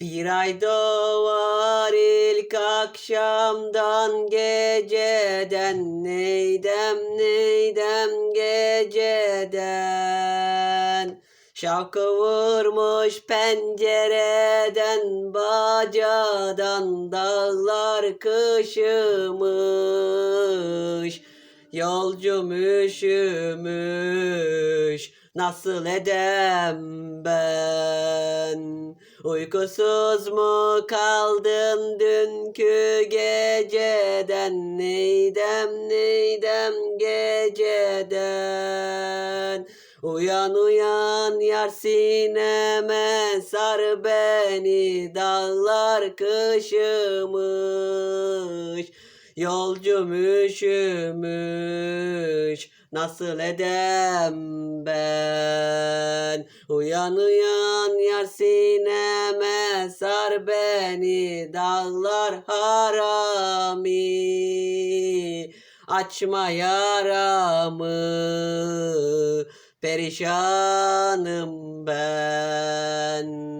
Bir ay doğar ilk akşamdan geceden. Neydem neydem geceden? Şavkı vurmuş pencereden bacadan dağlar kışımış. Yolcum üşümüş nasıl edem ben Uykusuz mu kaldın dünkü geceden? Neydem neydem geceden? Uyan uyan yar sineme sar beni Dağlar kışımış. Yolcum üşümüş Nasıl edem ben Uyan uyan yar sineme Sar beni dağlar harami. Açma yaramı Perişanım ben